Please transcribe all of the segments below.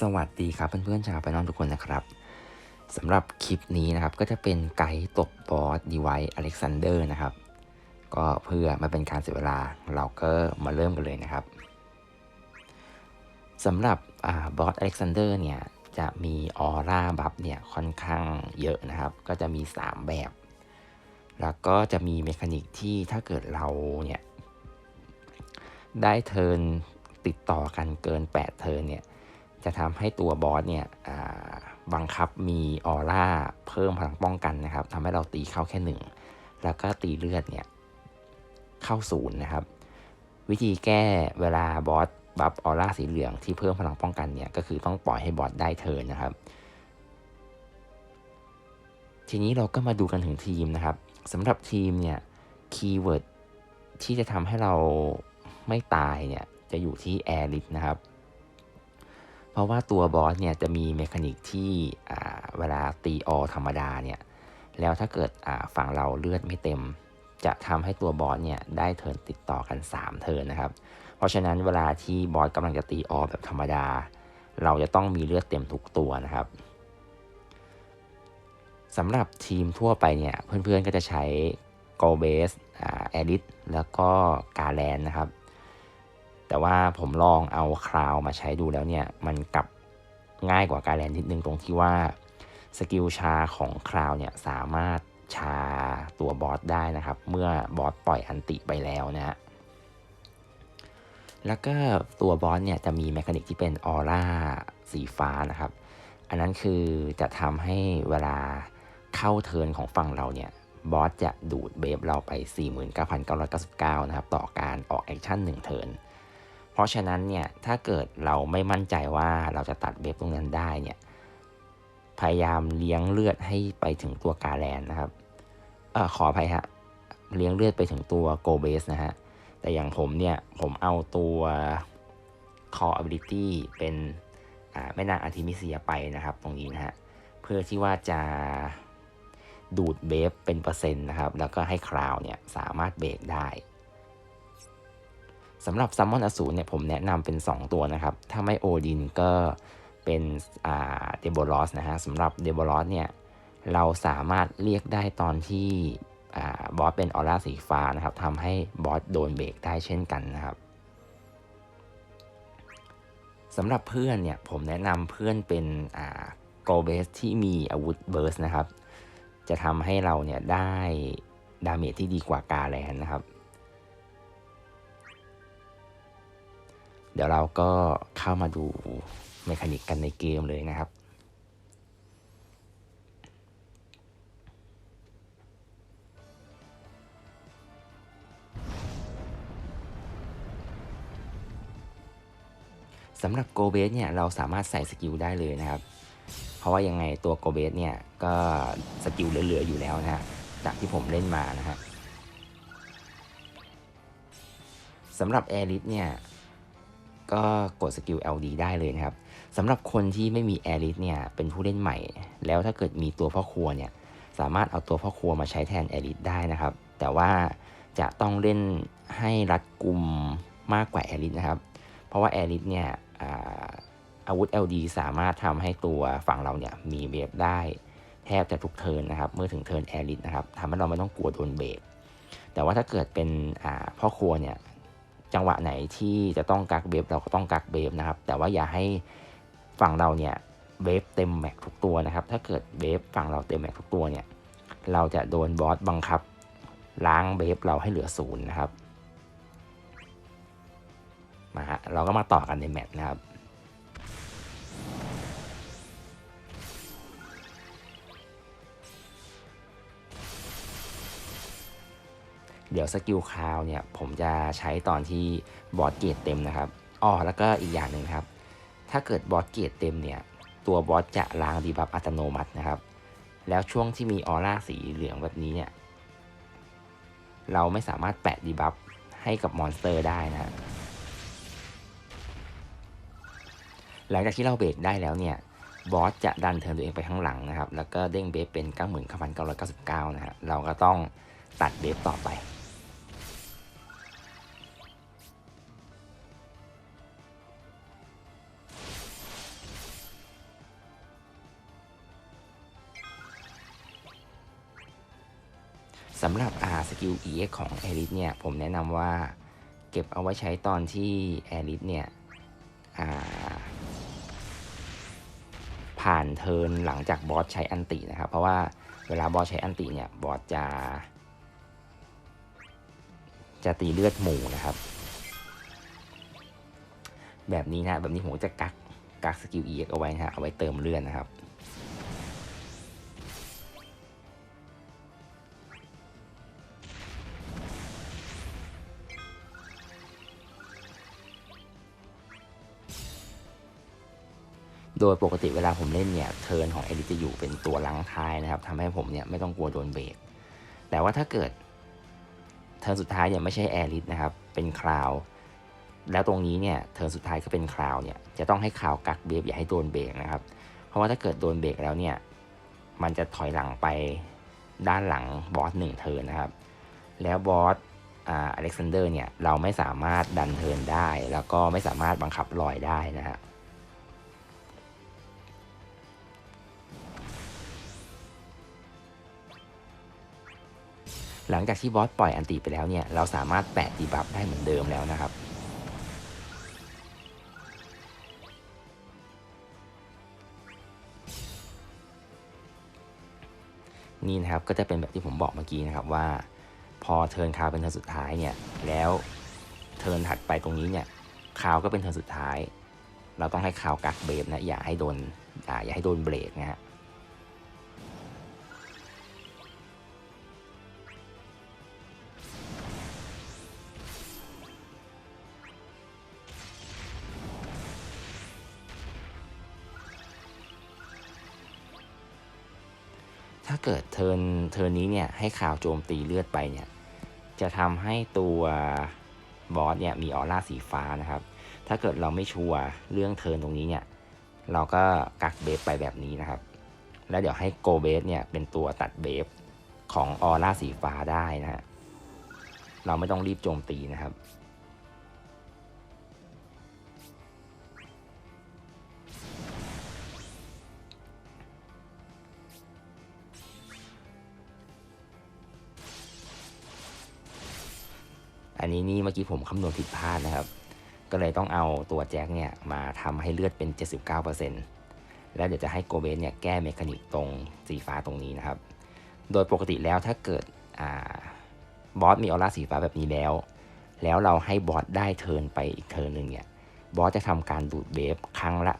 สวัสดีครับเพื่อนๆชาวไปนอนทุกคนนะครับสำหรับคลิปนี้นะครับก็จะเป็นไกด์ตบบอสดีไวอเล็กซานเดอร์นะครับ ก็เพื่อไมาเป็นการเสียเวลาเราก็มาเริ่มกันเลยนะครับสำหรับบอสอเล็กซานเดอร์เนี่ยจะมีออร่าบัฟเนี่ยค่อนข้างเยอะนะครับ ก็จะมี 3 แบบ แล้วก็จะมีเมคานิกที่ถ้าเกิดเราเนี่ยได้เทิร์นติดต่อกันเกิน 8 เทิร์นเนี่ย จะทำให้ตัวบอสเนี่ยบังคับมีออร่าเพิ่มพลังป้องกันนะครับทำให้เราตีเข้าแค่หนึ่งแล้วก็ตีเลือดเนี่ยเข้าศูนย์นะครับ วิธีแก้เวลาบอสบัฟออร่าสีเหลืองที่เพิ่มพลังป้องกันเนี่ยก็คือต้องปล่อยให้บอสได้เทิร์นนะครับ ทีนี้เราก็มาดูกันถึงทีมนะครับสำหรับทีมเนี่ยคีย์เวิร์ดที่จะทำให้เราไม่ตายเนี่ยจะอยู่ที่แอริสนะครับ เพราะว่าตัวบอสเนี่ยจะมีเมคานิกที่เวลาตีออธรรมดาเนี่ยแล้วถ้าเกิดฝั่งเราเลือดไม่เต็ม จะทำให้ตัวบอสเนี่ยได้เทินติดต่อกัน 3 เทินนะครับ เพราะฉะนั้นเวลาที่บอสกำลังจะตีออแบบธรรมดา เราจะต้องมีเลือดเต็มทุกตัวนะครับสำหรับทีมทั่วไปเนี่ยเพื่อนๆก็จะใช้โกเบสแอริสแล้วก็กาแลนนะครับ แต่ว่าผมลองเอาคราวมาใช้ดูแล้วเนี่ย มันกลับง่ายกว่าการแลนนิดนึงตรงที่ว่าสกิลชาของคราวเนี่ยสามารถชาตัวบอสได้นะครับ เมื่อบอสปล่อยอันติไปแล้วนะฮะแล้วก็ตัวบอสเนี่ยจะมีแมคานิกที่เป็นออร่าสีฟ้านะครับ อันนั้นคือจะทำให้เวลาเข้าเทิร์นของฝั่งเราเนี่ยบอสจะดูดเบฟเราไป 49,999 นะครับ ต่อการออกแอคชั่น1เทิร์น เพราะฉะนั้นเนี่ยถ้าเกิดเราไม่มั่นใจว่าเราจะตัดเบฟตรงนั้นได้เนี่ยพยายามเลี้ยงเลือดให้ไปถึงตัวกาแลนนะครับออขออภัยฮะเลี้ยงเลือดไปถึงตัวโกเบสนะฮะแต่อย่างผมเนี่ยผมเอาตัว core ability เป็นแม่นางอาร์ทิมิเซียไปนะครับ ตรงนี้นะฮะเพื่อที่ว่าจะดูดเบฟเป็นเปอร์เซ็นต์นะครับ แล้วก็ให้คราวเนี่ยสามารถเบรกได้ สำหรับซัมมอนอสูรเนี่ยผมแนะนำเป็น 2 ตัวนะครับ ถ้าไม่โอดินก็เป็นเดโบลอสนะฮะสำหรับเดโบลอสเนี่ยเราสามารถเรียกได้ตอนที่บอสเป็นออร่าสีฟ้านะครับทำให้บอสโดนเบรกได้เช่นกันนะครับสำหรับเพื่อนเนี่ยผมแนะนำเพื่อนเป็นโกเบสที่มีอาวุธเบิร์สนะครับ จะทำให้เราเนี่ยได้ดาเมจที่ดีกว่ากาแลนนะครับ เดี๋ยวเราก็เข้ามาดูเมคานิกกันในเกมเลยนะครับ สำหรับโกเบสเนี่ยเราสามารถใส่สกิลได้เลยนะครับ เพราะว่ายังไงตัวโกเบสเนี่ยก็สกิลเหลือๆอยู่แล้วนะฮะจากที่ผมเล่นมานะครับสำหรับแอริสเนี่ย ก็กดสกิล LD ได้เลยนะครับสำหรับคนที่ไม่มีแอริสเนี่ยเป็นผู้เล่นใหม่ แล้วถ้าเกิดมีตัวพ่อครัวเนี่ยสามารถเอาตัวพ่อครัวมาใช้แทนแอริสได้นะครับ แต่ว่าจะต้องเล่นให้รัดกลุ่มมากกว่าแอริสนะครับ เพราะว่าแอริสเนี่ยอาวุธ LD สามารถทำให้ตัวฝั่งเราเนี่ยมีเบรได้แทบจะทุกเทิร์นนะครับ เมื่อถึงเทิร์นแอริสนะครับทำให้เราไม่ต้องกลัวโดนเบรกแต่ว่าถ้าเกิดเป็นพ่อครัวเนี่ย จังหวะไหนที่จะต้องกักเบฟเราก็ต้องกักเบฟนะครับ แต่ว่าอย่าให้ฝั่งเราเนี่ยเบฟเต็มแม็กทุกตัวนะครับ ถ้าเกิดเบฟฝั่งเราเต็มแม็กทุกตัวเนี่ย เราจะโดนบอสบังคับ ล้างเบฟเราให้เหลือศูนย์นะครับ มาฮะ เราก็มาต่อกันในแมตช์นะครับ เดี๋ยวสกิลคราวเนี่ยผมจะใช้ตอนที่บอสเกตเต็มนะครับอ๋อแล้วก็อีกอย่างหนึ่งครับ ถ้าเกิดบอสเกตเต็มเนี่ย ตัวบอสจะล้างดีบัฟอัตโนมัตินะครับ แล้วช่วงที่มีออร่าสีเหลืองแบบนี้เนี่ย เราไม่สามารถแปะดีบัฟให้กับมอนสเตอร์ได้นะหลังจากที่เราเบรกได้แล้วเนี่ยบอสจะดันเทิร์นตัวเองไปข้างหลังนะครับ แล้วก็เด้งเบฟเป็น 99,999 นะฮะ เราก็ต้องตัดเบฟต่อไป สำหรับอาสกิล EX ของ a อริสเนี่ย ผมแนะนำว่าเก็บเอาไว้ใช้ตอนที่ a อริสเนี่ยผ่านเทินหลังจากบอสใช้อันตินะครับ เพราะว่าเวลาบอสใช้อันติเนี่ย บอสจะ จะตีเลือดหมูนะครับ แบบนี้นะ แบบนี้ผมจะกักกักสกิล EX เอาไว้นะฮะเอาไว้เติมเลือดนะครับ โดยปกติเวลาผมเล่นเนี่ยเทิร์นของเอลิจะอยู่เป็นตัวลังท้ายนะครับทำให้ผมเนี่ยไม่ต้องกลัวโดนเบรกแต่ว่าถ้าเกิดเทิร์นสุดท้ายเนี่ยไม่ใช่แอริสนะครับเป็นคราวแล้วตรงนี้เนี่ยเทิร์นสุดท้ายก็เป็นคราวเนี่ยจะต้องให้คราวกักเบรกอย่าให้โดนเบรกนะครับ เพราะว่าถ้าเกิดโดนเบรกแล้วเนี่ยมันจะถอยหลังไปด้านหลังบอสหนึ่งเทิร์นนะครับ แล้วบอสอ่าอเล็กซานเดอร์เนี่ยเราไม่สามารถดันเทิร์นได้ แล้วก็ไม่สามารถบังคับลอยได้นะฮะ หลังจากที่บอสปล่อยอันติไปแล้วเนี่ย เราสามารถแปะดีบัฟได้เหมือนเดิมแล้วนะครับ นี่นะครับก็จะเป็นแบบที่ผมบอกเมื่อกี้นะครับว่า พอเทิร์นคาวเป็นเทิร์นสุดท้ายเนี่ย แล้วเทิร์นถัดไปตรงนี้เนี่ยคาวก็เป็นเทิร์นสุดท้าย เราต้องให้คาวกักเบรฟนะอย่าให้โดนออย่าให้โดนเบรกนะฮะ เกิดเทินเทินนี้เนี่ยให้ข่าวโจมตีเลือดไปเนี่ยจะทำให้ตัวบอสเนี่ยมีออร่าสีฟ้านะครับ ถ้าเกิดเราไม่ชัวร์เรื่องเทินตรงนี้เนี่ยเราก็กักเบฟไปแบบนี้นะครับ แล้วเดี๋ยวให้โกเบฟเนี่ยเป็นตัวตัดเบฟของออร่าสีฟ้าได้นะฮะเราไม่ต้องรีบโจมตีนะครับ ผมคำนวณผิดพลาดนะครับ ก็เลยต้องเอาตัวแจ็คเนี่ยมาทำให้เลือดเป็น 79%แล้วเดี๋ยวจะให้โกเบสเนี่ยแก้เมคานิกตรงสีฟ้าตรงนี้นะครับ โดยปกติแล้วถ้าเกิดบอสมีออร่าสีฟ้าแบบนี้แล้ว แล้วเราให้บอสได้เทิร์นไปอีกเทิร์นหนึ่งเนี่ยบอสจะทำการดูดเบฟครั้งละ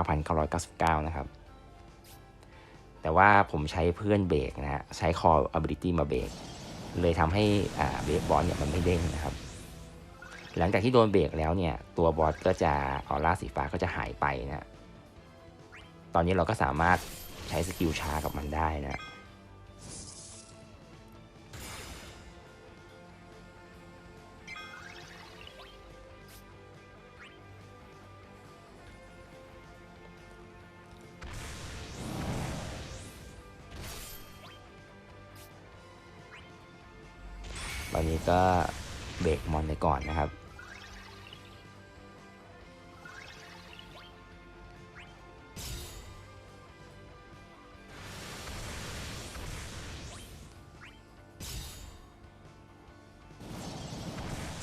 49,999 นะครับ แต่ว่าผมใช้เพื่อนเบรกนะฮะใช้ Core Ability มาเบรกเลยทำให้เบรกบอสเนี่ยมันไม่เด้งนะครับ หลังจากที่โดนเบรกแล้วเนี่ย ตัวบอสก็จะออร่าสีฟ้าก็จะหายไปนะตอนนี้เราก็สามารถใช้สกิลชากับมันได้นะตอนนี้ก็เบรกมอนไปก่อนนะครับ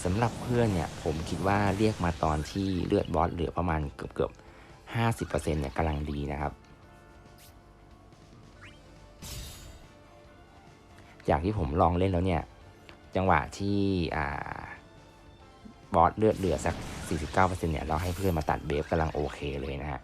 สำหรับเพื่อนเนี่ยผมคิดว่าเรียกมาตอนที่เลือดบอสเหลือประมาณเกือบเกือบห้าสิบเปอร์เซ็นต์เนี่ยกำลังดีนะครับ จากที่ผมลองเล่นแล้วเนี่ย จังหวะที่อ่าบอสเลือดเหลือสัก 49%เนี่ยเราให้เพื่อนมาตัดเบฟกำลังโอเคเลยนะฮะ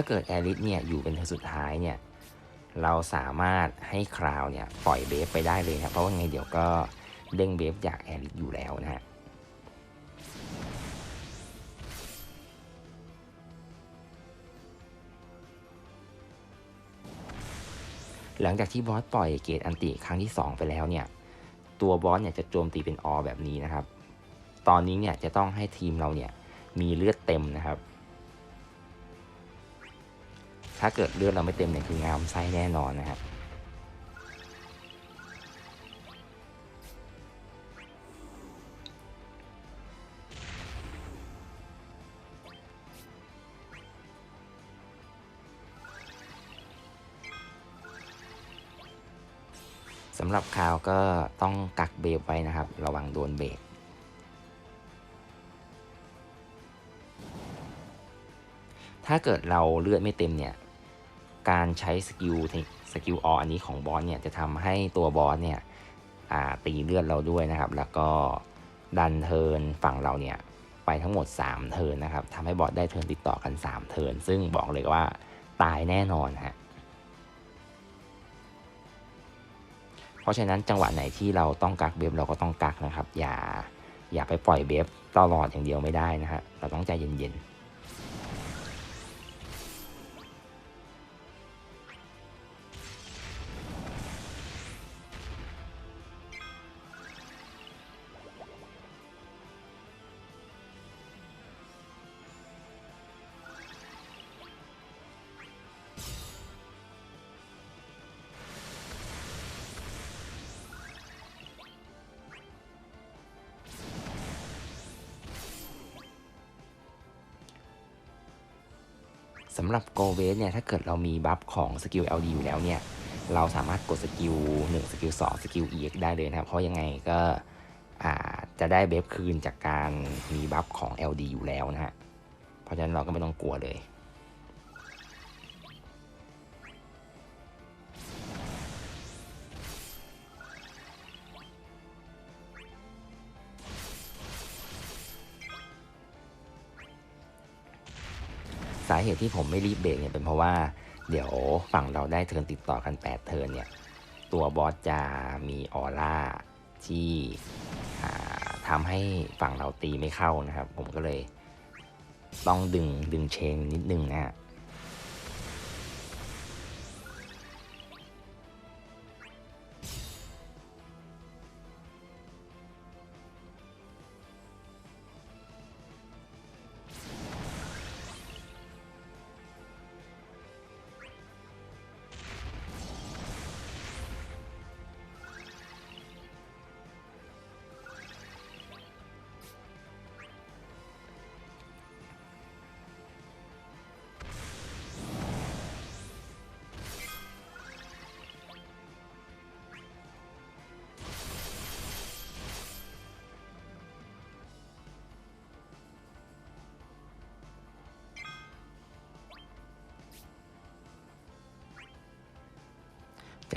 าเกิดแอริสเนี่ยอยู่เป็นเทอสุดท้ายเนี่ยเราสามารถให้คราวเนี่ยปล่อยเบฟไปได้เลยครับเพราะว่าไงเดี๋ยวก็เด้งเบฟจากแอริสอยู่แล้วนะฮะหลังจากที่บอสปล่อยเกตอันติครั้งที่ 2 ไปแล้วเนี่ย ตัวบอสเนี่ยจะโจมตีเป็นอแบบนี้นะครับ ตอนนี้เนี่ยจะต้องให้ทีมเราเนี่ยมีเลือดเต็มนะครับ ถ้าเกิดเลือดเราไม่เต็มเนี่ยคืองามไส้แน่นอนนะครับสำหรับคาวก็ต้องกักเบรกไว้นะครับ ระวังโดนเบรกถ้าเกิดเราเลือดไม่เต็มเนี่ย การใช้สกิลสกิลออันนี้ของบอสเนี่ยจะทำให้ตัวบอสเนี่ยตีเลือดเราด้วยนะครับ แล้วก็ดันเทินฝั่งเราเนี่ยไปทั้งหมด 3 เทินนะครับทำให้บอสได้เทินติดต่อกัน 3 เทินซึ่งบอกเลยว่าตายแน่นอนฮะเพราะฉะนั้นจังหวะไหนที่เราต้องกักเบฟเราก็ต้องกักนะครับ อย่าอย่าไปปล่อยเบฟตลอดอย่างเดียวไม่ได้นะฮะเราต้องใจเย็นๆ สำหรับ Go w a s t เนี่ยถ้าเกิดเรามีบัฟของสกิล LD อยู่แล้วเนี่ยเราสามารถกดสกิล1สกิล2สกิล EX ได้เลยนะครับ เพราะยังไงก็จะได้เบฟคืนจากการมีบัฟของ LD อยู่แล้วนะฮะ เพราะฉะนั้นเราก็ไม่ต้องกลัวเลย เหตุที่ผมไม่รีบเบรกเนี่ยเป็นเพราะว่าเดี๋ยวฝั่งเราได้เทิร์นติดต่อกัน 8 เทิร์นเนี่ยตัวบอสจะมีออร่าที่อ่าทำให้ฝั่งเราตีไม่เข้านะครับ ผมก็เลยต้องดึงดึงเชงนิดนึงนะ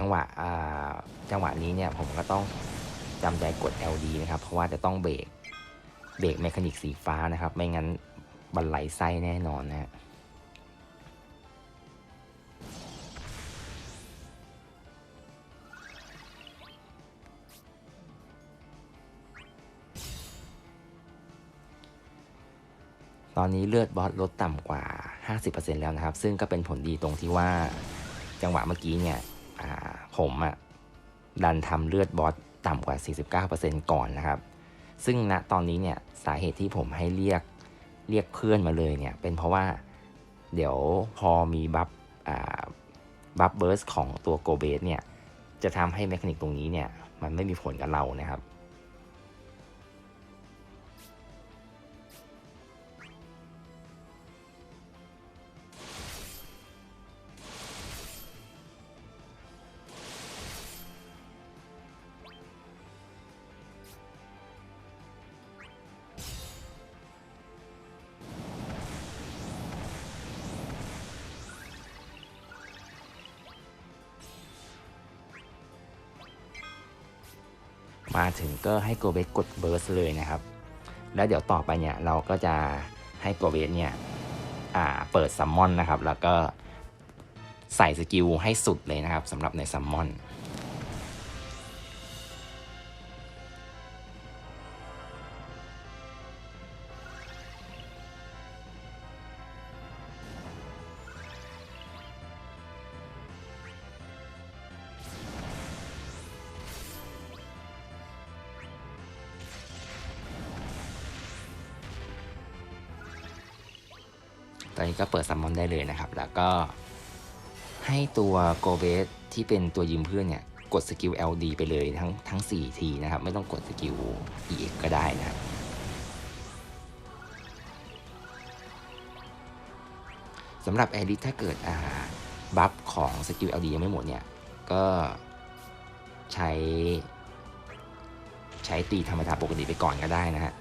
จังหวะจังหวะนี้เนี่ยผมก็ต้องจำใจกด LD นะครับ เพราะว่าจะต้องเบรกเบรกเมคานิกสีฟ้านะครับ ไม่งั้นบันไลไส้แน่นอนนะฮะตอนนี้เลือดบอสลดต่ำกว่า 50%แล้วนะครับ ซึ่งก็เป็นผลดีตรงที่ว่าจังหวะเมื่อกี้เนี่ย ผมอะดันทำเลือดบอสต่ำกว่า 49%ก่อนนะครับ ซึ่งณตอนนี้เนี่ยสาเหตุที่ผมให้เรียกเรียกเพื่อนมาเลยเนี่ยเป็นเพราะว่าเดี๋ยวพอมีบัฟบัฟเบิร์สของตัวโกเบสเนี่ยจะทำให้แมคนิกตรงนี้เนี่ยมันไม่มีผลกับเรานะครับ มาถึงก็ให้โกเบสกดเบิร์สเลยนะครับ แล้วเดี๋ยวต่อไปเนี่ยเราก็จะให้โกเบสเนี่ยอ่าเปิดซัมมอนนะครับ แล้วก็ใส่สกิลให้สุดเลยนะครับสำหรับในซัมมอน ตอนนี้ก็เปิดซัมมอนได้เลยนะครับ แล้วก็ให้ตัวโกเบสที่เป็นตัวยืมเพื่อนเนี่ย กดสกิล LD ไปเลยทั้งทั้ง 4 ทีนะครับ ไม่ต้องกดสกิล EX ก็ได้นะครับสำหรับแอริถ้าเกิดอ่าบัฟของสกิล LD ยังไม่หมดเนี่ย ก็ใช้ ใช้ตีธรรมดาปกติไปก่อนก็ได้นะฮะ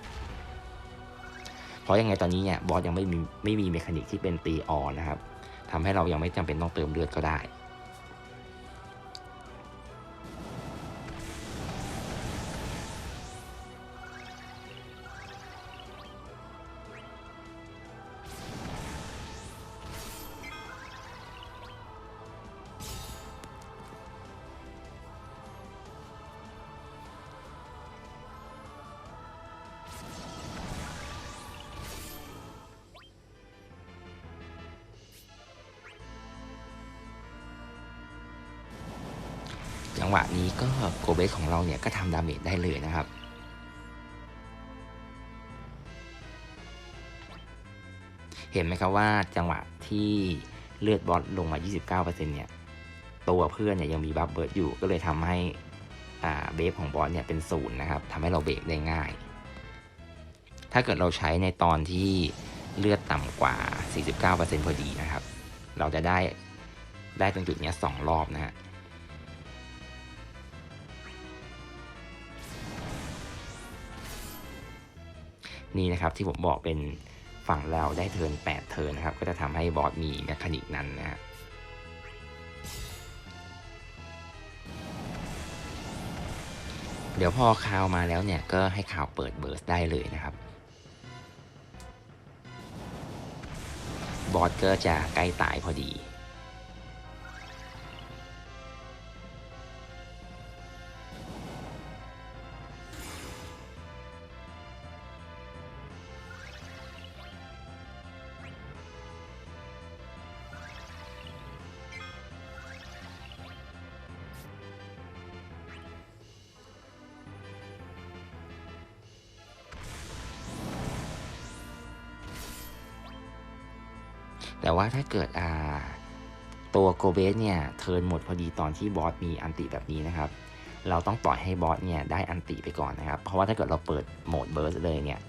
เพราะยังไงตอนนี้เนี่ยบอสยังไม่มีไม่มีเมคานิกที่เป็นตีออนนะครับทำให้เรายังไม่จำเป็นต้องเติมเลือดก็ได้ บสของเราเนี่ยก็ทำดาเมจได้เลยนะครับเห็นไหมครับว่าจังหวะที่เลือดบอสลงมา 29%เนี่ย ตัวเพื่อนเนี่ยยังมีบัฟเบิร์ดอยู่ ก็เลยทำให้อ่าเบฟของบอสเนี่ยเป็นศูนย์นะครับทำให้เราเบรกได้ง่าย ถ้าเกิดเราใช้ในตอนที่เลือดต่ำกว่า 49%พอดีนะครับ เราจะได้ได้ตรงจุดนี้สองรอบนะฮะ นี่นะครับที่ผมบอกเป็นฝั่งเราได้เทิร์น8เทิร์นนะครับ ก็จะทำให้บอสมีแมคานิกนั้นนะฮะเดี๋ยวพอคาวมาแล้วเนี่ยก็ให้ข่าวเปิดเบิร์สได้เลยนะครับ บอสก็จะใกล้ตายพอดี ถ้าเกิดอ่าตัวโกเบสเนี่ยเทินหมดพอดีตอนที่บอสมีอันติแบบนี้นะครับ เราต้องปล่อยให้บอสเนี่ยได้อันติไปก่อนนะครับ เพราะว่าถ้าเกิดเราเปิดโหมดเบิร์สเลยเนี่ย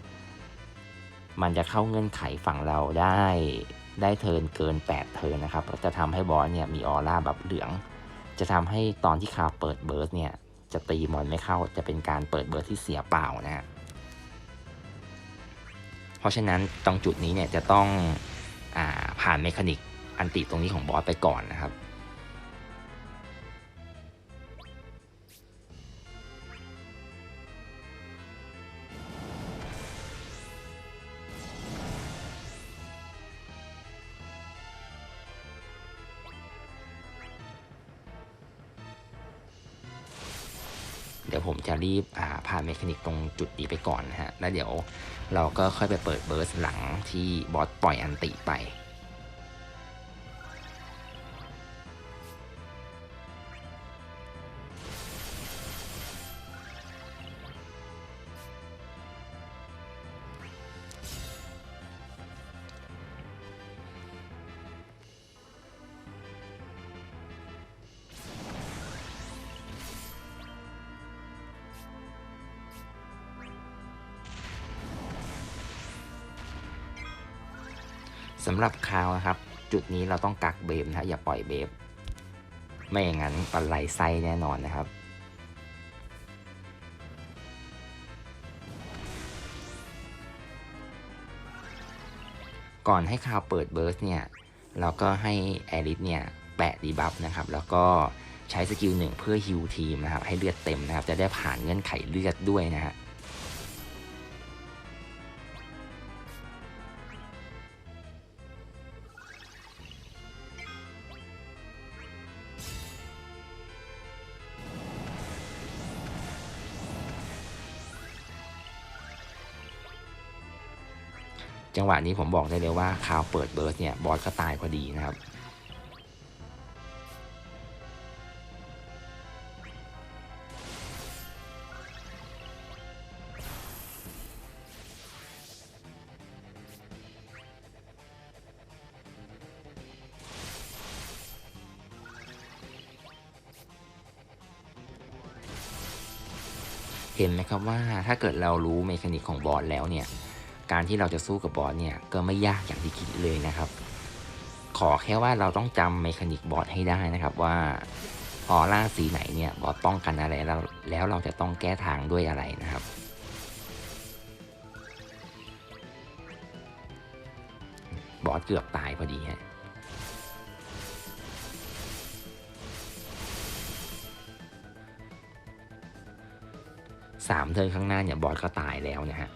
มันจะเข้าเงื่อนไขฝั่งเราได้ได้เทินเกิน 8 เทินนะครับจะทำให้บอสเนี่ยมีออร่าแบบเหลือง จะทำให้ตอนที่คาเปิดเบิร์สเนี่ยจะตีมอนไม่เข้าจะเป็นการเปิดเบิร์สที่เสียเปล่านะฮะเพราะฉะนั้นตรงจุดนี้เนี่ยจะต้อง ผ่านเมคานิกอันติตรงนี้ของบอสไปก่อนนะครับ รีบผ่านเมคานิกตรงจุดนี้ไปก่อนนะฮะ แล้วเดี๋ยวเราก็ค่อยไปเปิดเบิร์สหลังที่บอสปล่อยอันติไป สำหรับคาวนะครับ จุดนี้เราต้องกักเบฟนะอย่าปล่อยเบฟไม่อย่างนั้นปลาไหลไส้แน่นอนนะครับ ก่อนให้คาวเปิดเบิร์สเนี่ย เราก็ให้แอริสเนี่ยแปะดีบัฟนะครับ แล้วก็ใช้สกิลหนึ่งเพื่อฮิวทีมนะครับ ให้เลือดเต็มนะครับ จะได้ผ่านเงื่อนไขเลือดด้วยนะฮะ จังหวะนี้ผมบอกได้เลยว่าคาวเปิดเบิร์สเนี่ยบอสก็ตายพอดีนะครับเห็นไหมครับว่าถ้าเกิดเรารู้เมคานิกของบอสแล้วเนี่ย การที่เราจะสู้กับบอสเนี่ยก็ไม่ยากอย่างที่คิดเลยนะครับ ขอแค่ว่าเราต้องจำเมคานิกบอสให้ได้นะครับว่าออร่าสีไหนเนี่ยบอสป้องกันอะไรแล้วแล้วเราจะต้องแก้ทางด้วยอะไรนะครับ บอสเกือบตายพอดีฮะสามเทิร์นข้างหน้าเนี่ยบอสก็ตายแล้วนะฮะ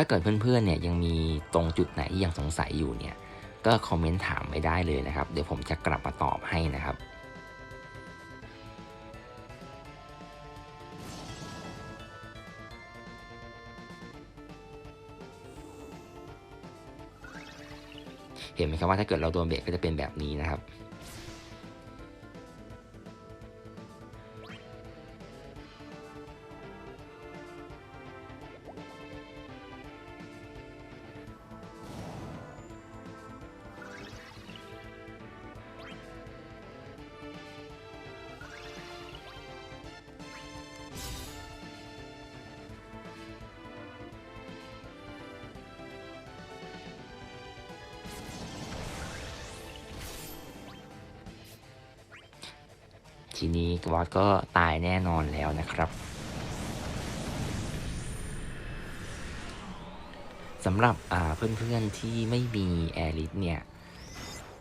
ถ้าเกิดเพื่อนๆเนี่ยยังมีตรงจุดไหนที่ยังสงสัยอยู่เนี่ยก็คอมเมนต์ถามไม่ได้เลยนะครับ เดี๋ยวผมจะกลับมาตอบให้นะครับเห็นไหมครับว่าถ้าเกิดเราโดนเบรกก็จะเป็นแบบนี้นะครับ ทีนี้บอสก็ตายแน่นอนแล้วนะครับสำหรับเพื่อนๆที่ไม่มีแอริสเนี่ย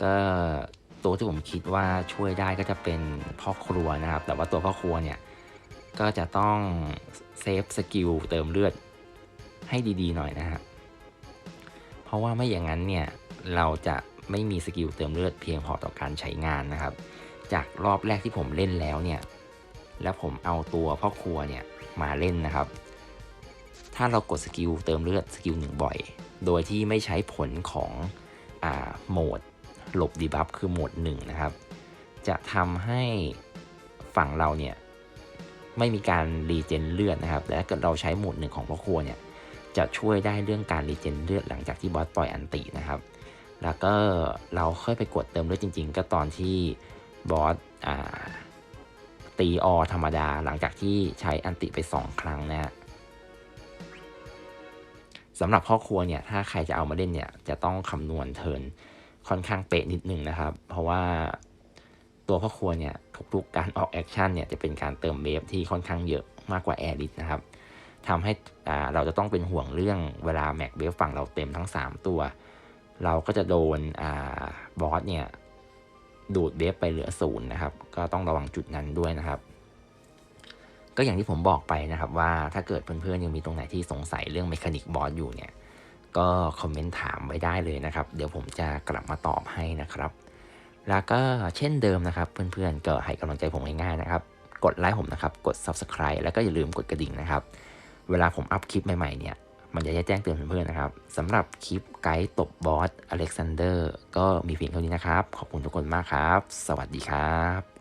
ก็ตัวที่ผมคิดว่าช่วยได้ก็จะเป็นพ่อครัวนะครับ แต่ว่าตัวพ่อครัวเนี่ยก็จะต้องเซฟสกิลเติมเลือดให้ดีๆหน่อยนะฮะเพราะว่าไม่อย่างนั้นเนี่ยเราจะไม่มีสกิลเติมเลือดเพียงพอต่อการใช้งานนะครับ จากรอบแรกที่ผมเล่นแล้วเนี่ย แล้วผมเอาตัวพ่อครัวเนี่ยมาเล่นนะครับ ถ้าเรากดสกิลเติมเลือดสกิลหนึ่งบ่อย โดยที่ไม่ใช้ผลของอ่าโหมดหลบดีบัฟคือโหมดหนึ่งนะครับ จะทำให้ฝั่งเราเนี่ยไม่มีการรีเจนเลือดนะครับ และเกิดเราใช้โหมดหนึ่งของพ่อครัวเนี่ยจะช่วยได้เรื่องการรีเจนเลือดหลังจากที่บอสปล่อยอันตินะครับ แล้วก็เราค่อยไปกดเติมเลือดจริง ๆ ก็ตอนที่ บอสตีออธรรมดาหลังจากที่ใช้อันติไป 2 ครั้งนะฮะสำหรับพ่อครัวเนี่ย ถ้าใครจะเอามาเล่นเนี่ย จะต้องคำนวณเทินค่อนข้างเป๊ะนิดนึงนะครับ เพราะว่าตัวพ่อครัวเนี่ยทุกๆการออกแอคชั่นเนี่ยจะเป็นการเติมเวฟที่ค่อนข้างเยอะมากกว่าแอริสนะครับทำให้เราจะต้องเป็นห่วงเรื่องเวลาแม็กเวฟฝั่งเราเต็มทั้ง 3 ตัว เราก็จะโดนอบอสเนี่ย ดูดเวฟไปเหลือศูนย์นะครับ ก็ต้องระวังจุดนั้นด้วยนะครับ ก็อย่างที่ผมบอกไปนะครับว่าถ้าเกิดเพื่อนๆยังมีตรงไหนที่สงสัยเรื่องเมคานิกบอสอยู่เนี่ย ก็คอมเมนต์ถามไว้ได้เลยนะครับ เดี๋ยวผมจะกลับมาตอบให้นะครับ แล้วก็เช่นเดิมนะครับเพื่อนๆก็ให้กำลังใจผมง่ายๆนะครับ กดไลค์ผมนะครับ กด Subscribe แล้วก็อย่าลืมกดกระดิ่งนะครับ เวลาผมอัพคลิปใหม่ๆเนี่ย มันจะแจ้งเตือนเพื่อนๆนะครับสำหรับคลิปไกด์ตบบอสอเล็กซานเดอร์ก็มีเพียงเท่านี้นะครับ ขอบคุณทุกคนมากครับ สวัสดีครับ